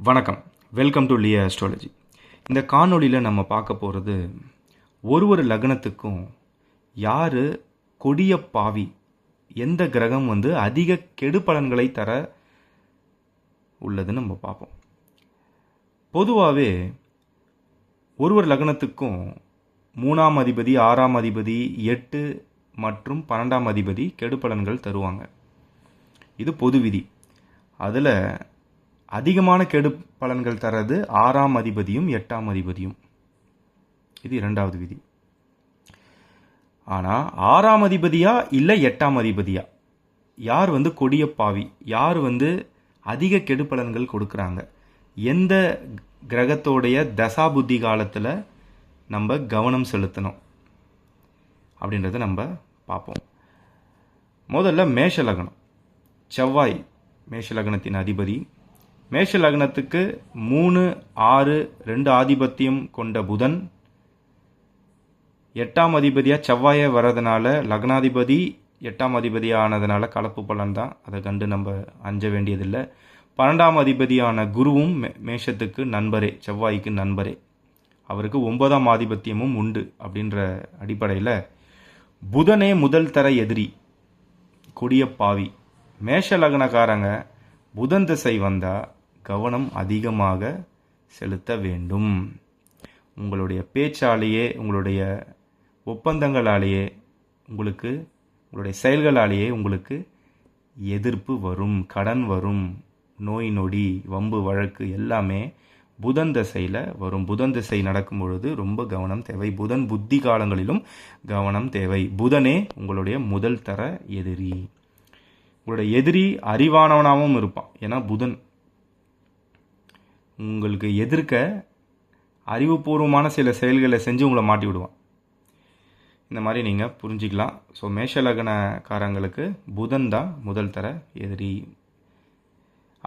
வணக்கம். Welcome to Leah astrology இந்த காணொளியில் நம்ம பார்க்க போகிறது ஒரு ஒரு லக்னத்துக்கும் யார் கொடிய பாவி எந்த கிரகம் வந்து அதிக கெடு பலன்களை தர உள்ளதுன்னு நம்ம பார்ப்போம். பொதுவாகவே ஒரு ஒரு லக்னத்துக்கும் மூணாம் அதிபதி ஆறாம் அதிபதி எட்டு மற்றும் பன்னெண்டாம் அதிபதி கெடு பலன்கள் தருவாங்க. இது பொது விதி. அதில் அதிகமான கெடு பலன்கள் தர்றது ஆறாம் அதிபதியும் எட்டாம் அதிபதியும். இது இரண்டாவது விதி. ஆனால் ஆறாம் அதிபதியா இல்லை எட்டாம் அதிபதியா? யார் வந்து கொடிய பாவி? யார் வந்து அதிக கெடு பலன்கள் கொடுக்குறாங்க? எந்த கிரகத்தோடைய தசா புத்தி காலத்தில் நம்ம கவனம் செலுத்தணும்? அப்படின்றத நம்ம பார்ப்போம். முதல்ல மேஷ லக்னம். செவ்வாய் மேஷ லக்னத்தின் அதிபதி மேஷ லக்னத்துக்கு மூணு ஆறு ரெண்டு ஆதிபத்தியம் கொண்ட புதன். எட்டாம் அதிபதியாக செவ்வாயே வர்றதுனால லக்னாதிபதி எட்டாம் அதிபதியானதுனால கலப்பு பலன் தான். அதை கண்டு நம்ம அஞ்ச வேண்டியதில்லை. பன்னெண்டாம் அதிபதியான குருவும் மே மேஷத்துக்கு நண்பரே செவ்வாய்க்கு நண்பரே. அவருக்கு ஒன்பதாம் ஆதிபத்தியமும் உண்டு அப்படின்ற அடிப்படையில் புதனே முதல் தர எதிரி கொடிய பாவி. மேஷ லக்னக்காரங்க புதன் திசை வந்தால் கவனம் அதிகமாக செலுத்த வேண்டும். உங்களுடைய பேச்சாலேயே உங்களுடைய ஒப்பந்தங்களாலேயே உங்களுக்கு உங்களுடைய செயல்களாலேயே உங்களுக்கு எதிர்ப்பு வரும் கடன் வரும் நோய் நொடி வம்பு வழக்கு எல்லாமே புதன் திசையில் வரும். புதன் திசை நடக்கும் பொழுது ரொம்ப கவனம் தேவை. புதன் புத்தி காலங்களிலும் கவனம் தேவை. புதனே உங்களுடைய முதல் தர எதிரி. உங்களுடைய எதிரி அறிவானவனாகவும் இருப்பான். ஏன்னா புதன் உங்களுக்கு எதிர்க்க அறிவுபூர்வமான சில செயல்களை செஞ்சு உங்களை மாட்டி விடுவான். இந்த மாதிரி நீங்கள் புரிஞ்சிக்கலாம். ஸோ மேஷலக்னக்காரங்களுக்கு புதன் தான் முதல் தர எதிரி.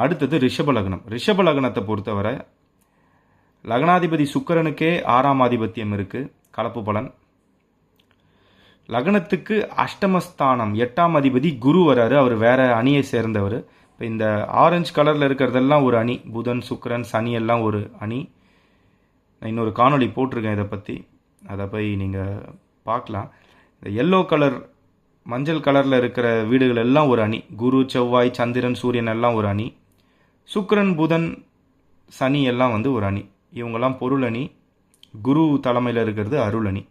அடுத்தது ரிஷப லக்னம். ரிஷப லக்னத்தை பொறுத்தவரை லக்னாதிபதி சுக்கரனுக்கே ஆறாம் ஆதிபத்தியம் இருக்குது கலப்பு பலன். லக்னத்துக்கு அஷ்டமஸ்தானம். எட்டாம் அதிபதி குரு வராரு. அவர் வேற அணியை சேர்ந்தவர். இந்த ஆரஞ்சு கலரில் இருக்கிறதெல்லாம் ஒரு அணி. புதன் சுக்கரன் சனி எல்லாம் ஒரு அணி. நான் இன்னொரு காணொளி போட்டிருக்கேன் இதை பற்றி அதை போய் நீங்கள் பார்க்கலாம். இந்த எல்லோ கலர் மஞ்சள் கலரில் இருக்கிற வீடுகள் எல்லாம் ஒரு அணி. குரு செவ்வாய் சந்திரன் சூரியன் எல்லாம் ஒரு அணி. சுக்கரன் புதன் சனி எல்லாம் வந்து ஒரு அணி. இவங்கெல்லாம் பொருள் அணி. குரு தலைமையில் இருக்கிறது அருள் அணி.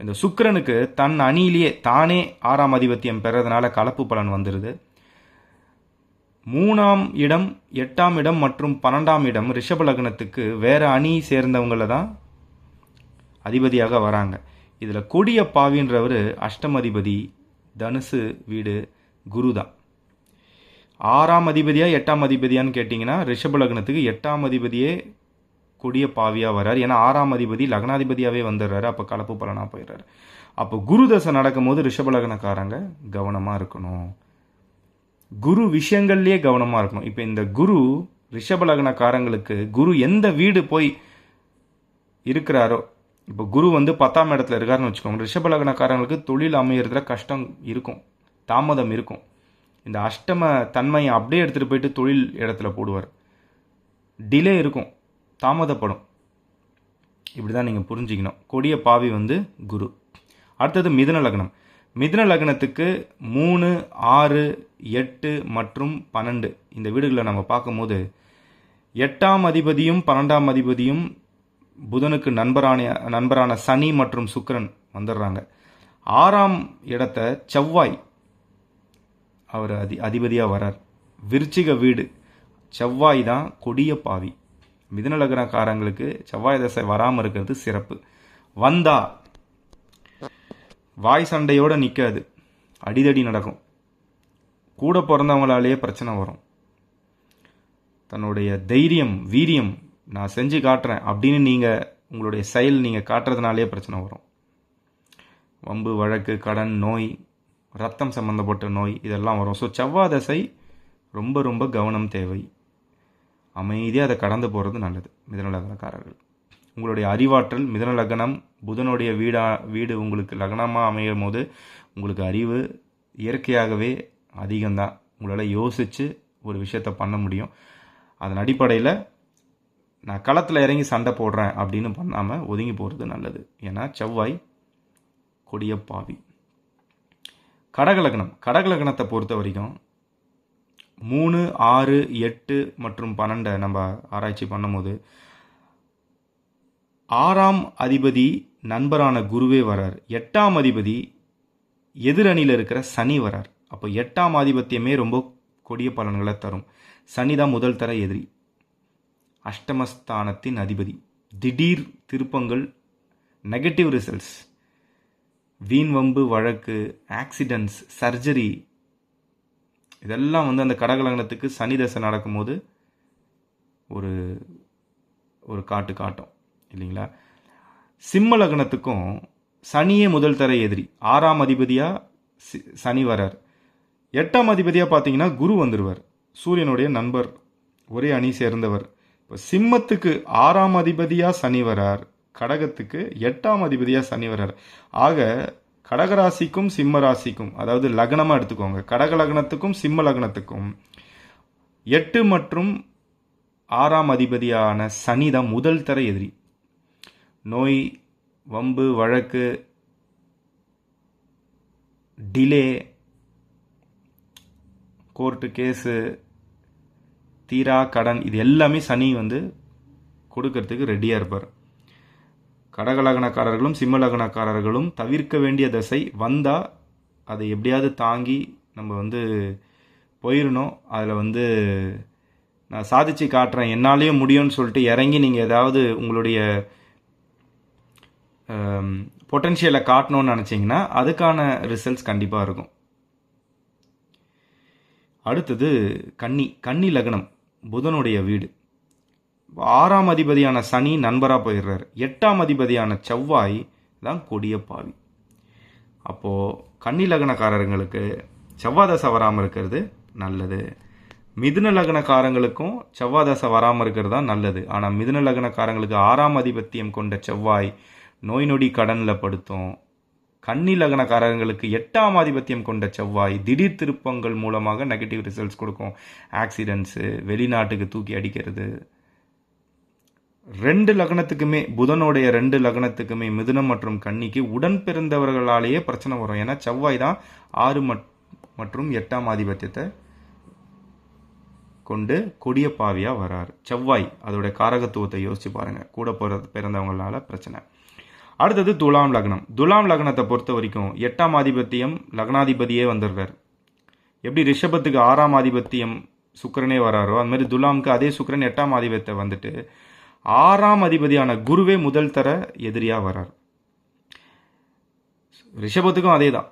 இந்த சுக்கரனுக்கு தன் அணியிலேயே தானே ஆறாம் அதிபத்தியம் பெறதுனால கலப்பு பலன் வந்துடுது மூணாம் இடம் எட்டாம் இடம் மற்றும் பன்னெண்டாம் இடம் ரிஷப லக்னத்துக்கு வேறு அணி சேர்ந்தவங்கள தான் அதிபதியாக வராங்க. இதில் கொடிய பாவின்றவர் அஷ்டமதிபதி தனுசு வீடு குரு தான். ஆறாம் அதிபதியா எட்டாம் அதிபதியான்னு கேட்டிங்கன்னா ரிஷப லக்னத்துக்கு எட்டாம் அதிபதியே கொடிய பாவியாக வர்றார் ஏன்னா ஆறாம் அதிபதி லக்னாதிபதியாகவே வந்துடுறாரு. அப்போ கலப்பு பலனாக போயிடுறாரு. அப்போ குரு தசை நடக்கும்போது ரிஷப லக்னக்காரங்க கவனமாக இருக்கணும். குரு விஷயங்கள்லேயே கவனமாக இருக்கணும். இப்போ இந்த குரு ரிஷபலக்னக்காரங்களுக்கு குரு எந்த வீடு போய் இருக்கிறாரோ இப்போ குரு வந்து பத்தாம் இடத்துல இருக்காருன்னு வச்சுக்கோங்க. ரிஷபலக்னக்காரங்களுக்கு தொழில் அமையிறதுல கஷ்டம் இருக்கும் தாமதம் இருக்கும். இந்த அஷ்டம தன்மையை அப்படியே எடுத்துகிட்டு போயிட்டு தொழில் இடத்துல போடுவார். டிலே இருக்கும் தாமதப்படும். இப்படி தான் நீங்கள் புரிஞ்சிக்கணும். கொடிய பாவி வந்து குரு. அடுத்தது மிதன லக்னம். மிதுன லக்னத்துக்கு மூணு ஆறு எட்டு மற்றும் பன்னெண்டு. இந்த வீடுகளை நம்ம பார்க்கும்போது எட்டாம் அதிபதியும் பன்னெண்டாம் அதிபதியும் புதனுக்கு நண்பரான நண்பரான சனி மற்றும் சுக்கரன் வந்துடுறாங்க. ஆறாம் இடத்த செவ்வாய் அவர் அதி அதிபதியாக வரார் விருச்சிக வீடு. செவ்வாய் தான் கொடிய பாவி. மிதுன லக்னக்காரங்களுக்கு செவ்வாய் தசை வராமல் இருக்கிறது சிறப்பு. வந்தா வாய் சண்டையோடு நிற்காது அடிதடி நடக்கும். கூட பிறந்தவங்களாலேயே பிரச்சனை வரும். தன்னுடைய தைரியம் வீரியம் நான் செஞ்சு காட்டுறேன் அப்படின்னு நீங்கள் உங்களுடைய செயல் நீங்கள் காட்டுறதுனாலே பிரச்சனை வரும். வம்பு வழக்கு கடன் நோய் ரத்தம் சம்மந்தப்பட்ட நோய் இதெல்லாம் வரும். ஸோ செவ்வாய் தசை ரொம்ப ரொம்ப கவனம் தேவை. அமைதியாக அதை கடந்து போகிறது நல்லது மிதன உங்களுடைய அறிவாற்றல் மிதன லக்னம் புதனுடைய வீடா வீடு உங்களுக்கு லக்னமாக அமையும் போது உங்களுக்கு அறிவு இயற்கையாகவே அதிகம்தான். உங்களால் யோசித்து ஒரு விஷயத்த பண்ண முடியும். அதன் அடிப்படையில் நான் களத்தில் இறங்கி சண்டை போடுறேன் அப்படின்னு பண்ணாமல் ஒதுங்கி போகிறது நல்லது. ஏன்னா செவ்வாய் கொடிய பாவி. கடகலக்னம் கடகலக்னத்தை பொறுத்த வரைக்கும் மூணு ஆறு எட்டு மற்றும் பன்னெண்டை நம்ம ஆராய்ச்சி பண்ணும்போது ஆறாம் அதிபதி நண்பரான குருவே வரார். எட்டாம் அதிபதி எதிரணியில் இருக்கிற சனி வரார். அப்போ எட்டாம் ஆதிபத்தியமே ரொம்ப கொடிய பலன்களை தரும். சனி தான் முதல் தர எதிரி. அஷ்டமஸ்தானத்தின் அதிபதி. திடீர் திருப்பங்கள் நெகட்டிவ் ரிசல்ட்ஸ் வீண் வம்பு வழக்கு ஆக்சிடென்ட்ஸ் சர்ஜரி இதெல்லாம் வந்து அந்த கடகலகனத்துக்கு சனி தசை நடக்கும்போது ஒரு ஒரு காட்டு காட்டும். இல்லைங்களா? சிம்ம லக்னத்துக்கும் சனியே முதல் தர எதிரி. ஆறாம் அதிபதியாக சி சனி வரார். எட்டாம் அதிபதியாக பார்த்தீங்கன்னா குரு வந்துடுவார் சூரியனுடைய நண்பர் ஒரே அணி சேர்ந்தவர். இப்போ சிம்மத்துக்கு ஆறாம் அதிபதியாக சனி வரார். கடகத்துக்கு எட்டாம் அதிபதியாக சனி வரார். ஆக கடகராசிக்கும் சிம்ம ராசிக்கும் அதாவது லக்னமாக எடுத்துக்கோங்க. கடக லக்னத்துக்கும் சிம்ம லக்னத்துக்கும் எட்டு மற்றும் ஆறாம் அதிபதியான சனி தான் முதல் தர எதிரி. நோய் வம்பு வழக்கு டிலே கோர்ட்டு கேஸு தீரா கடன் இது எல்லாமே சனி வந்து கொடுக்கறதுக்கு ரெடியாக இருப்பார். கடகலகனக்காரர்களும் சிம்மலகனக்காரர்களும் தவிர்க்க வேண்டிய தசை வந்தால் அதை எப்படியாவது தாங்கி நம்ம வந்து போயிடணும் அதில் வந்து நான் சாதிச்சு காட்டுறேன். என்னாலேயும் முடியும்னு சொல்லிட்டு இறங்கி நீங்கள் ஏதாவது உங்களுடைய பொட்டென்ஷியலை காட்டணும்னு நினச்சிங்கன்னா அதுக்கான ரிசல்ட்ஸ் கண்டிப்பாக இருக்கும். அடுத்தது கன்னி கன்னி லக்னம் புதனுடைய வீடு. ஆறாம் அதிபதியான சனி நண்பராக போயிடுறார். எட்டாம் அதிபதியான செவ்வாய் தான் கொடிய பாவி. அப்போது கன்னி லக்னக்காரர்களுக்கு செவ்வாதசை வராமல் இருக்கிறது நல்லது. மிதுன லக்னக்காரங்களுக்கும் செவ்வாதசை வராமல் இருக்கிறது தான் நல்லது. ஆனால் மிதுன லக்னக்காரங்களுக்கு ஆறாம் அதிபத்தியம் கொண்ட செவ்வாய் நோய் நொடி கடனில் படுத்தும். கன்னி லக்னக்காரர்களுக்கு எட்டாம் ஆதிபத்தியம் கொண்ட செவ்வாய் திடீர் திருப்பங்கள் மூலமாக நெகட்டிவ் ரிசல்ட்ஸ் கொடுக்கும். ஆக்சிடென்ட்ஸு வெளிநாட்டுக்கு தூக்கி அடிக்கிறது. ரெண்டு லக்னத்துக்குமே புதனுடைய ரெண்டு லக்னத்துக்குமே மிதுனம் மற்றும் கன்னிக்கு உடன் பிறந்தவர்களாலேயே பிரச்சனை வரும். ஏன்னா செவ்வாய் தான் ஆறு மற்றும் எட்டாம் ஆதிபத்தியத்தை கொண்டு கொடிய பாவியாக வராரு. செவ்வாய் அதோடைய காரகத்துவத்தை யோசிச்சு பாருங்கள் கூட பிற பிறந்தவங்களால பிரச்சனை. அடுத்தது துலாம் லக்னம். துலாம் லக்னத்தை பொறுத்த வரைக்கும் எட்டாம் ஆதிபத்தியம் லக்னாதிபதியே வந்துடுறார். எப்படி ரிஷபத்துக்கு ஆறாம் ஆதிபத்தியம் சுக்கரனே வராரோ அது மாதிரி துலாம்க்கு அதே சுக்கரன் எட்டாம் ஆதிபத்தை வந்துட்டு ஆறாம் அதிபதியான குருவே முதல் தர எதிரியாக வரார். ரிஷபத்துக்கும் அதே தான்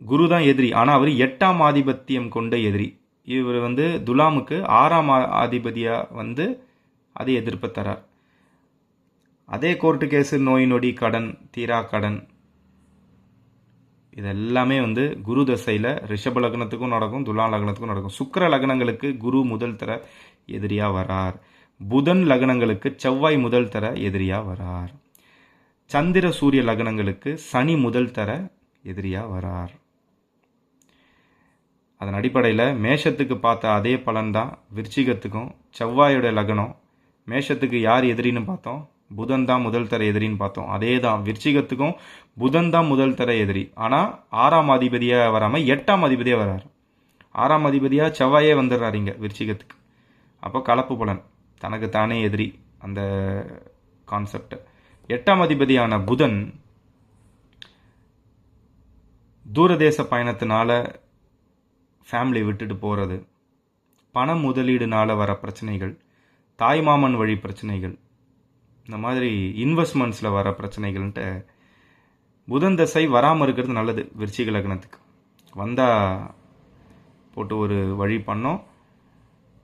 குரு தான் எதிரி. ஆனால் அவர் எட்டாம் ஆதிபத்தியம் கொண்ட எதிரி. இவர் வந்து துலாமுக்கு ஆறாம் ஆதிபதியாக வந்து அதை எதிர்ப்பு தரார். அதே கோர்ட்டு கேஸு நோய் நொடி கடன் தீரா கடன். இதெல்லாமே வந்து குரு தசையில் ரிஷப லக்னத்துக்கும் நடக்கும் துலா லக்னத்துக்கும் நடக்கும். சுக்கர லக்னங்களுக்கு குரு முதல் தர எதிரியாக வரார். புதன் லக்னங்களுக்கு செவ்வாய் முதல் தர எதிரியாக வரார். சந்திர சூரிய லக்னங்களுக்கு சனி முதல் தர எதிரியாக வரார். அதன் அடிப்படையில் மேஷத்துக்கு பார்த்த அதே பலன்தான் விருச்சிகத்துக்கும். செவ்வாயோட லக்னம் மேஷத்துக்கு யார் எதிரின்னு பார்த்தோம். புதன் தான் முதல் தர எதிரின்னு பார்த்தோம். அதே தான் விருச்சிகத்துக்கும் புதன் தான் முதல் தர எதிரி. ஆனால் ஆறாம் அதிபதியாக வராமல் எட்டாம் அதிபதியாக வராரு. ஆறாம் அதிபதியாக செவ்வாயே வந்துடுறாரு இங்கே விருச்சிகத்துக்கு. அப்போ கலப்பு பலன். தனக்கு தானே எதிரி அந்த கான்செப்ட் எட்டாம் அதிபதியான புதன் தூரதேச பயணத்தினால ஃபேமிலி விட்டுட்டு போகிறது பண முதலீடுனால வர பிரச்சனைகள் தாய்மாமன் வழி பிரச்சனைகள் இந்த மாதிரி இன்வெஸ்ட்மெண்ட்ஸில் வர பிரச்சனைகள்ன்ட்டு புதன் தசை வராமல் இருக்கிறது நல்லது விருச்சிக லக்னத்துக்கு. வந்தால் போட்டு ஒரு வழி பண்ணோம்.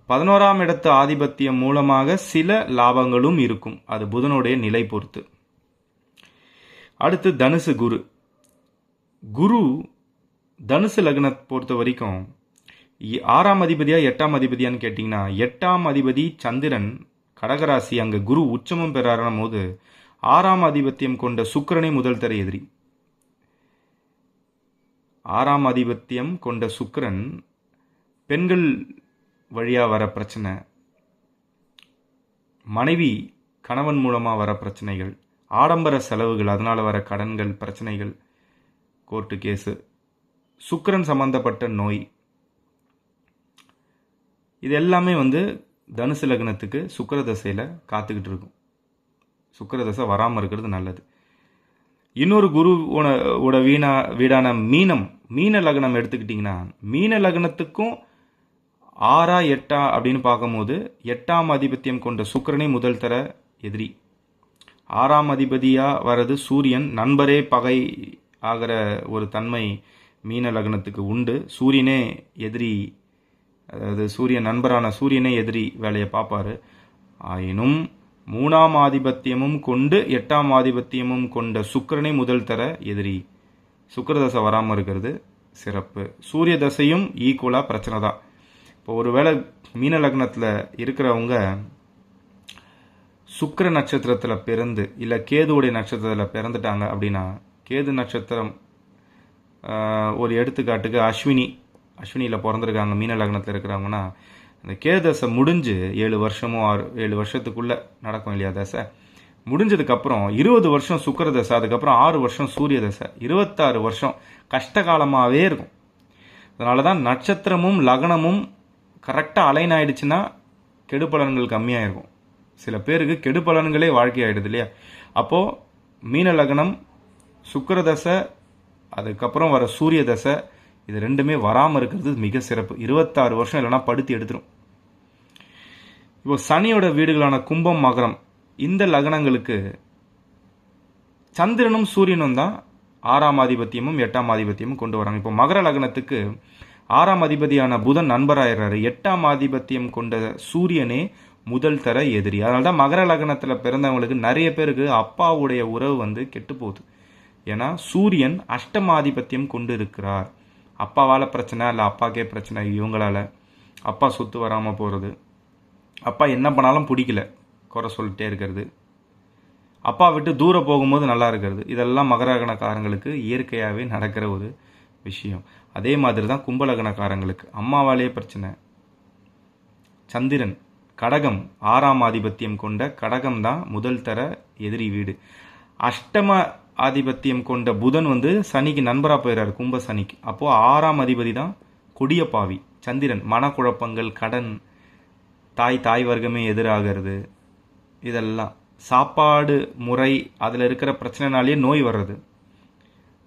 பதினோராம் இடத்து ஆதிபத்தியம் மூலமாக சில லாபங்களும் இருக்கும். அது புதனுடைய நிலை பொறுத்து. அடுத்து தனுசு குரு. குரு தனுசு லக்னத்தை பொறுத்த வரைக்கும் ஆறாம் அதிபதியா எட்டாம் அதிபதியான்னு கேட்டிங்கன்னா எட்டாம் அதிபதி சந்திரன் கடகராசி அங்கே குரு உச்சமும் பெறாரும் போது ஆறாம் ஆதிபத்தியம் கொண்ட சுக்கரனை முதல் தர எதிரி. ஆறாம் ஆதிபத்தியம் கொண்ட சுக்கரன் பெண்கள் வழியாக வர பிரச்சனை மனைவி கணவன் மூலமாக வர பிரச்சனைகள் ஆடம்பர செலவுகள் அதனால் வர கடன்கள் பிரச்சனைகள் கோர்ட்டு கேஸு சுக்கிரன் சம்பந்தப்பட்ட நோய். இது எல்லாமே வந்து தனுசு லக்னத்துக்கு சுக்கர தசையில் காத்துக்கிட்டு இருக்கும். சுக்கர தசை வராமல் இருக்கிறது நல்லது. இன்னொரு குரு உன- உட வீணா வீடான மீனம் மீன லக்னம் எடுத்துக்கிட்டிங்கன்னா மீன லக்னத்துக்கும் ஆறா எட்டா அப்படின்னு பார்க்கும்போது எட்டாம் ஆதிபத்தியம் கொண்ட சுக்கரனே முதல் தர எதிரி. ஆறாம் அதிபதியாக வர்றது சூரியன். நண்பரே பகை ஆகிற ஒரு தன்மை மீன லக்னத்துக்கு உண்டு. சூரியனே எதிரி அதாவது சூரியன் நண்பரான சூரியனே எதிரி வேலையை பார்ப்பாரு. ஆயினும் மூணாம் ஆதிபத்தியமும் கொண்டு எட்டாம் ஆதிபத்தியமும் கொண்ட சுக்கரனை முதல் தர எதிரி. சுக்கிர தசை வராமல் இருக்கிறது. சிறப்பு. சூரிய தசையும் ஈக்குவலாக பிரச்சனை தான். இப்போ ஒருவேளை மீன லக்னத்தில் இருக்கிறவங்க சுக்கர நட்சத்திரத்தில் பிறந்து இல்லை கேதுவுடைய நட்சத்திரத்தில் பிறந்துட்டாங்க அப்படின்னா கேது நட்சத்திரம் ஒரு எடுத்துக்காட்டுக்கு அஸ்வினி அஸ்வினியில் பிறந்திருக்காங்க மீன லக்னத்தில் இருக்கிறவங்கன்னா அந்த கேது தசை முடிஞ்சு ஏழு வருஷமோ ஆறு ஏழு வருஷத்துக்குள்ளே நடக்கும் இல்லையா தசை? முடிஞ்சதுக்கப்புறம் இருபது வருஷம் சுக்கர தசை அதுக்கப்புறம் ஆறு வருஷம் சூரிய தசை இருபத்தாறு வருஷம் கஷ்டகாலமாகவே இருக்கும். அதனால தான் நட்சத்திரமும் லக்னமும் கரெக்டாக அலைன் ஆயிடுச்சுன்னா கெடுபலன்கள் கம்மியாக இருக்கும் சில பேருக்கு கெடுபலன்களே வாழ்க்கையாயிடுது இல்லையா? அப்போது மீன லக்னம் சுக்கர தசை அதுக்கப்புறம் வர சூரிய தசை இது ரெண்டுமே வராமல் இருக்கிறது மிக சிறப்பு. இருபத்தாறு வருஷம் இல்லைன்னா படுத்தி எடுத்துரும். இப்போ சனியோட வீடுகளான கும்பம் மகரம் இந்த லக்னங்களுக்கு சந்திரனும் சூரியனும் தான் ஆறாம் ஆதிபத்தியமும் எட்டாம் ஆதிபத்தியமும் கொண்டு வராங்க. இப்போ மகர லக்னத்துக்கு ஆறாம் அதிபதியான புதன் நண்பராயிடுறாரு எட்டாம் ஆதிபத்தியம் கொண்ட சூரியனே முதல் தர எதிரி. அதனால தான் மகர லக்னத்தில் பிறந்தவங்களுக்கு நிறைய பேருக்கு அப்பாவுடைய உறவு வந்து கெட்டு போகுது. ஏன்னா சூரியன் அஷ்டமாதிபத்தியம் கொண்டு இருக்கிறார் அப்பாவால் பிரச்சனை இல்லை அப்பாக்கே பிரச்சனை இவங்களால. அப்பா சொத்து வராமல் போகிறது அப்பா என்ன பண்ணாலும் பிடிக்கல. குறை சொல்லிட்டே இருக்கிறது. அப்பா விட்டு தூரம் போகும்போது நல்லா இருக்கிறது. இதெல்லாம் மகரகணக்காரங்களுக்கு இயற்கையாகவே நடக்கிற ஒரு விஷயம். அதே மாதிரி தான் கும்பலகணக்காரங்களுக்கு. அம்மாவாலே பிரச்சனை. சந்திரன் கடகம் ஆறாம் ஆதிபத்தியம் கொண்ட கடகம் தான் முதல் தர எதிரி வீடு. அஷ்டம ஆதிபத்தியம் கொண்ட புதன் வந்து சனிக்கு நண்பராக போயிடுறாரு கும்ப சனிக்கு. அப்போது ஆறாம் அதிபதி தான் கொடிய பாவி சந்திரன். மனக்குழப்பங்கள் கடன் தாய் தாய் வர்க்கமே எதிராகிறது. இதெல்லாம் சாப்பாடு முறை அதில் இருக்கிற பிரச்சனைனாலேயே நோய் வர்றது.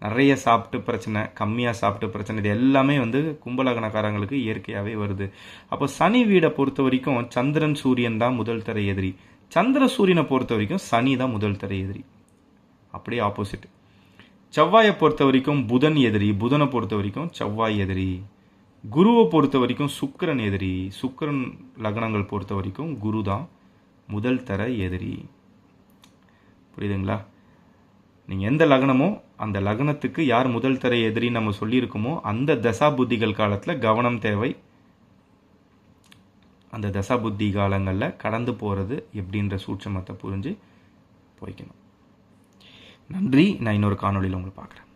நிறைய சாப்பிட்டு பிரச்சனை கம்மியாக சாப்பிட்டு பிரச்சனை இது எல்லாமே வந்து கும்பலகனக்காரங்களுக்கு இயற்கையாகவே வருது. அப்போ சனி வீடை பொறுத்த வரைக்கும் சந்திரன் சூரியன் தான் முதல் தர எதிரி. சந்திர சூரியனை பொறுத்த வரைக்கும் சனி தான் முதல் தர எதிரி. அப்படியே ஆப்போசிட் செவ்வாயை பொறுத்த வரைக்கும் புதன் எதிரி புதனை பொறுத்த வரைக்கும் செவ்வாய் எதிரி. குருவை பொறுத்த வரைக்கும் சுக்கரன் எதிரி. சுக்கரன் லக்னங்கள் பொறுத்த வரைக்கும் குரு தான் முதல் தர எதிரி. புரியுதுங்களா? நீங்கள் எந்த லக்னமோ அந்த லக்னத்துக்கு யார் முதல் தர எதிரி நம்ம சொல்லியிருக்கோமோ அந்த தசா புத்திகள் காலத்தில் கவனம் தேவை. அந்த தசா புத்தி காலங்களில் கடந்து போகிறது எப்படின்ற சூட்சமத்தை புரிஞ்சு போய்க்கணும். நன்றி. நான் இன்னொரு காணொளியில் உங்களை பார்க்குறேன்.